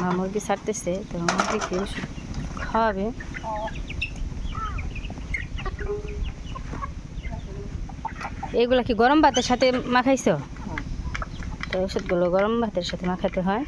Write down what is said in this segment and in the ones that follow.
মা মুরগি ছাড়তেছে, তো মুরগিকে ওষুধ খাওয়াবে? এগুলা কি গরম ভাতের সাথে মাখাইছো? তো ওষুধগুলো গরম ভাতের সাথে মাখাতে হয়।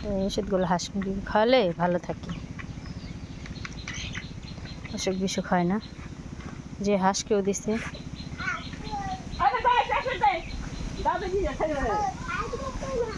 তো ওষুধগুলো হাঁস মুরগি খাওয়ালে ভালো থাকে। অসুখ বিসুখ হয় না। যে হাঁসকেও দিছে।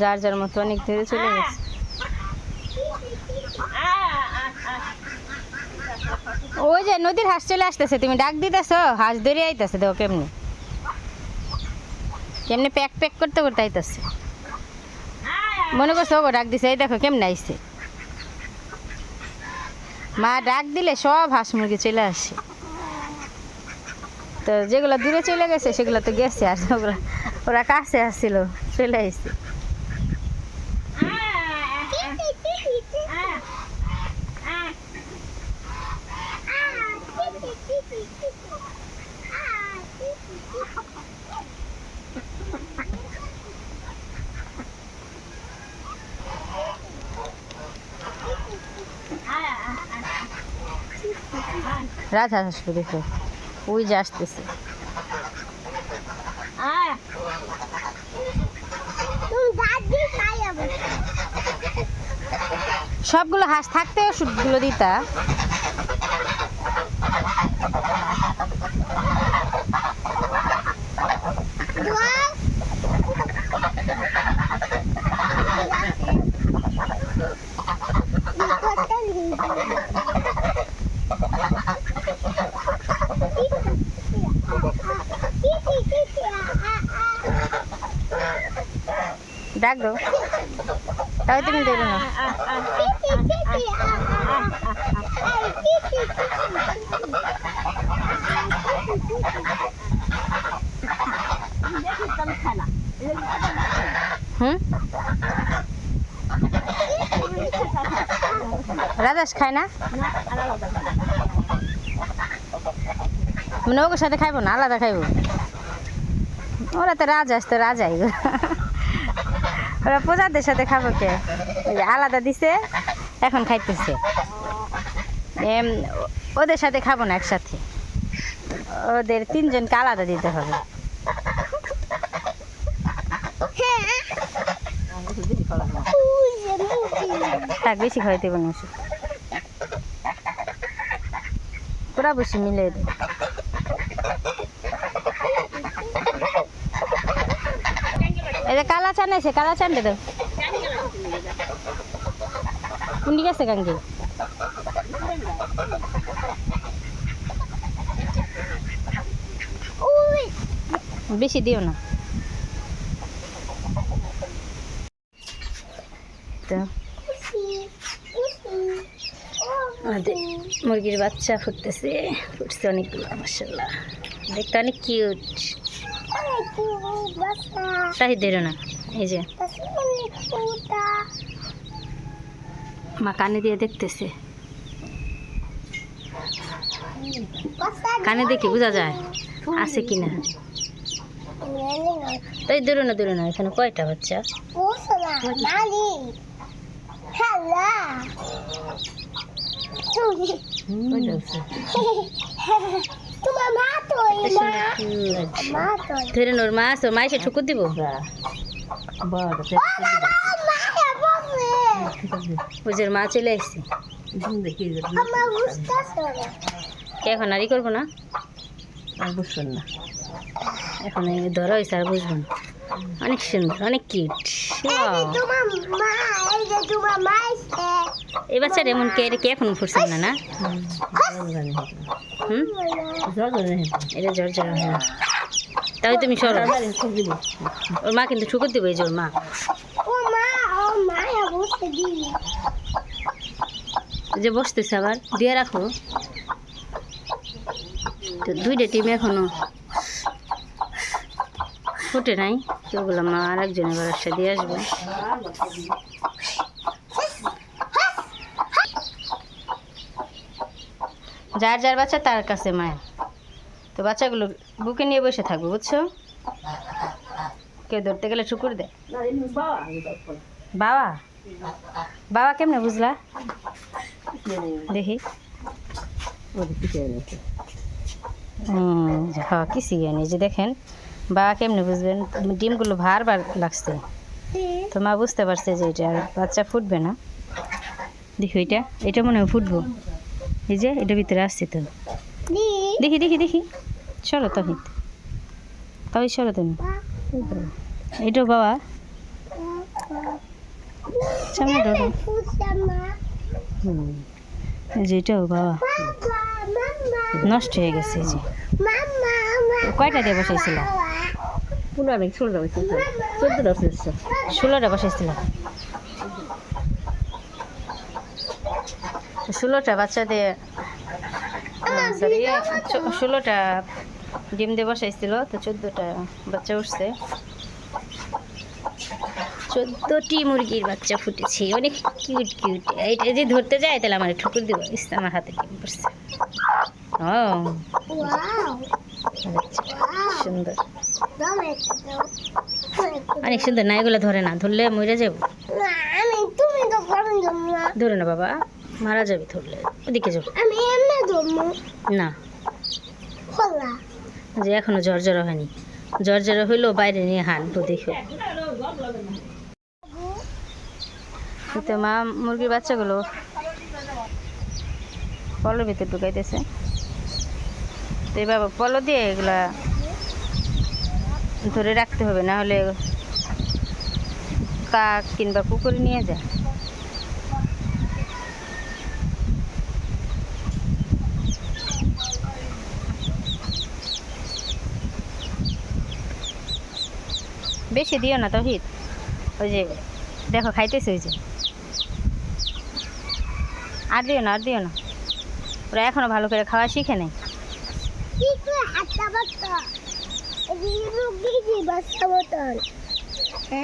যার যার মতো অনেক ধরে চলে গেছে। ওই যে নদীর হাঁস চলে আসতেছে তুমি ডাক দিতেছ হাঁস ধরে আইতেছে দেখো কেমনি। কেমনি প্যাক প্যাক করতে করতে আইতেছে। মনে করছ ওগো ডাক দিছে এই দেখো কেমনে আইছে। মা ডাক দিলে সব হাঁস মুরগি চলে আসে। তো যেগুলো দূরে চলে গেছে সেগুলো তো গেছে আর যেগুলো ওরা কাছে আসছিল চলে আসছে রাজা হাঁস দেখো। ওই যে আসতেছে। সবগুলো হাঁস থাকতে ওষুধগুলো দিতা ডাক দাও তাই তুমি দেবে না হুম রাজাস খায় না মানে ওকে সাথে খাইবো না আলাদা খাইবো ওরা তো রাজাস তো রাজাই গো। ওরা প্রজাদের সাথে খাব কে? আলাদা দিছে, এখন খাইতেছে। ওদের সাথে খাব না একসাথে। ওদের তিনজনকে আলাদা দিতে হবে। বেশি হবে না। পুরা বসে মিলে এই কালা চান আছে, কালা চান দে দাও কুন্ডি গেছে গাঙ্গে। বেশি দিও না। তো। আমাদের মুরগির বাচ্চা ফুটতেছে, ফুটছে অনেকগুলো মাসাল্লাহ দেখতে অনেক কিউট শাহিদ ধরো না এই যে। মা কানে দিয়ে দেখতেছে। কানে দেখে বোঝা যায় আছে কি না। তাই ধরো না ধরো না এখানে কয়টা বাচ্চা? তো ধরে নোর মা তোর মা এসে ঠুকুর দিব। বুঝের মা চলে এসছে কে এখন আরই করব না? বুঝবেন না। এখন এই ধরা হয়েছে আর বুঝব না। অনেক সুন্দর অনেক কিউট এই বাচ্চার এমন কে কে এখন ফুটছে না না? হুম? এটা জ্বর জ্বর হ্যাঁ। তাই তুমি সরো। ওর মা কিন্তু ঠুকুর দিবে এই যে ওর মা। এই যে বসতেছে আবার দিয়ে রাখো। তো দুইটা টিম এখনও ফুটে নাই। তো বললাম, মা আর একজন এবার একটা দিয়ে আসব। যার যার বাচ্চা, তার কাছে মায়া। তো বাচ্চাগুলো বুকে নিয়ে বসে থাকবে, বুঝছ? কেউ ধরতে গেলে ঠুকুর দেয় বাবা? বাবা কেমনে বুঝলা? দেখি। হুম হ্যাঁ কিছু নেই যে দেখেন। বাবা কেমনি বুঝবেন? ডিমগুলো ভার বার লাগছে। তো মা বুঝতে পারছে যে এটা আর বাচ্চা ফুটবে না। দেখি এটা এটা মনে হয় ফুটবো। এই যে, এটা ভিতরে আসছে তো। দেখি দেখি দেখি। চলো তহিত। তবে চলো তুমি। এটাও বাবা। সামনে ধরো হুম। যে, এটাও বাবা। নষ্ট হয়ে গেছে যে। কয়টা দিয়ে বসাইছিল? পুনরায় আমি ষোলোটা বছর চোদ্দটা বছর ষোলোটা বসাইছিল। ষোলোটা বাচ্চা দিয়ে সরি ষোলোটা ডিম দিয়ে বসাইছিল তো চোদ্দোটা বাচ্চা উঠছে। চোদ্দোটি মুরগির বাচ্চা ফুটেছে। অনেক কিউট কিউট এইটা যদি ধরতে যায় তাহলে আমার ঠুকুর দিব। ইস, আমার হাতে ডিম পড়ছে। ও। সুন্দর। অনেক সুন্দর না এগুলো ধরে না ধরলে মরে যাব। তো ধরে না বাবা মারা যাবে ধরলে ওদিকে ধরবো। না। যে এখনও জ্বর জ্বর হয়নি। জ্বর জ্বর হইলেও বাইরে নিয়ে হাঁটবো দেখো। তো মা মুরগির বাচ্চাগুলো পলের ভিতরে ঢুকাইতেছে। তো এবার পলো দিয়ে এগুলা ধরে রাখতে হবে, না হলে কাক কিংবা কুকুরে নিয়ে যায়। বেশি দিও না তহিত ওই যে, দেখো খাইতেছে ওই যে। আর দিও না, আর দিও না। ওরা এখনও ভালো করে খাওয়া শিখে নেই।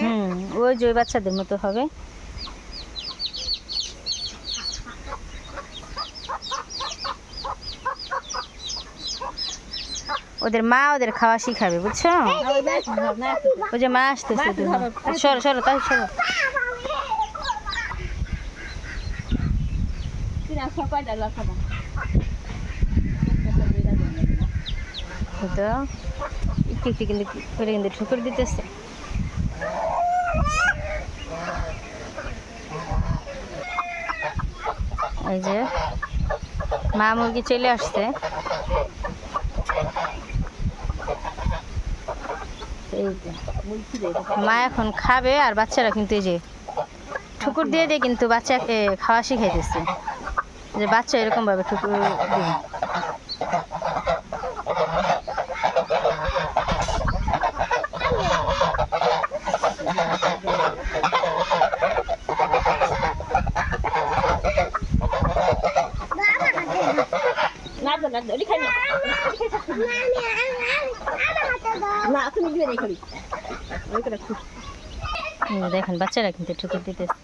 হুম ওই যে বাচ্চাদের মতো হবে। ওদের মা ওদের খাওয়া শিখাবে বুঝছ? ওই যে মা আসতেছে সরো সরো তাই সরো। তো একটু কিন্তু করে কিন্তু ঠুকুর দিতেছে। এই যে মা মুরগি চলে আসছে। মা এখন খাবে আর বাচ্চারা কিন্তু এই যে ঠুকুর দিয়ে দিয়ে কিন্তু বাচ্চাকে খাওয়া শিখাইতেছে। যে বাচ্চা এরকম ভাবে ঠুকুর দিবে না তো না ওলি খাই না না তুমি দিবে না খালি ওই করে খুব হুম, দেখেন বাচ্চারা কিন্তু ঠুকুর দিতেছে।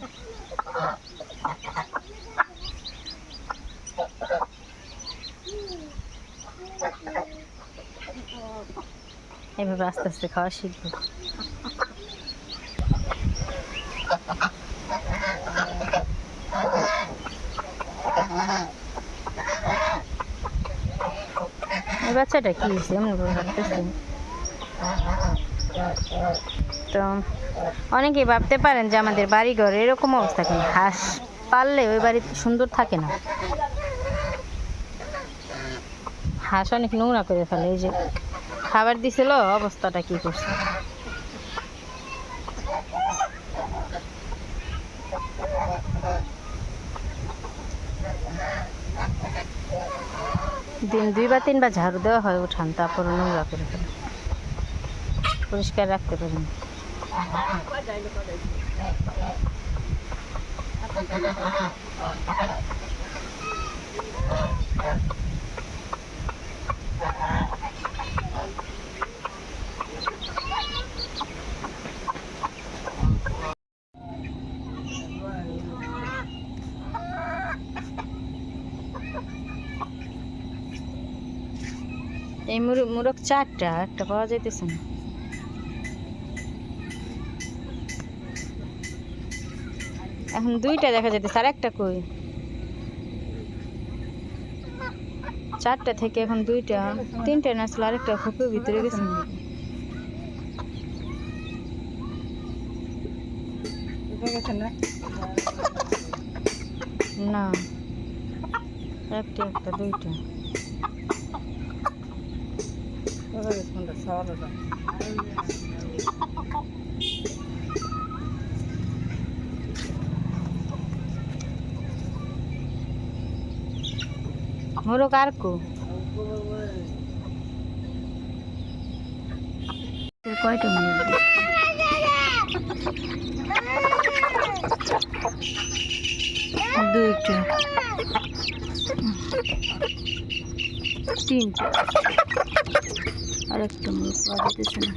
এভাবে আস্তে আস্তে খাওয়া শিখব। বাচ্চাটা কি এমন হাঁটতেছে তো অনেকেই ভাবতে পারেন যে আমাদের বাড়ি ঘর এরকম অবস্থা কেন? হাঁস পাললে ওই বাড়ি সুন্দর থাকে না। হাঁস অনেক নোংরা করে ফেলে, এই যে খাবার দিছিল, অবস্থাটা কি করছে? দিন দুই বা তিনবার ঝাড়ু দেওয়া হয়, উঠান তারপর নোংরা করে ফেলে। পরিষ্কার রাখতে পারেন এই মুরগ চারটা একটা পাওয়া যাইতেছে না। এখন দুইটা দেখা যাইতেছে, আর একটা কই? চারটা থেকে এখন দুইটা, তিনটা না আসলে আরেকটা খোপের ভিতরে গেছে না, একটা একটা, দুইটা। মোরগ আর কো কয়টা মুরগ দুইটা। তিনটা। আরেকটা মুরগ পাওয়া যেতেছে না।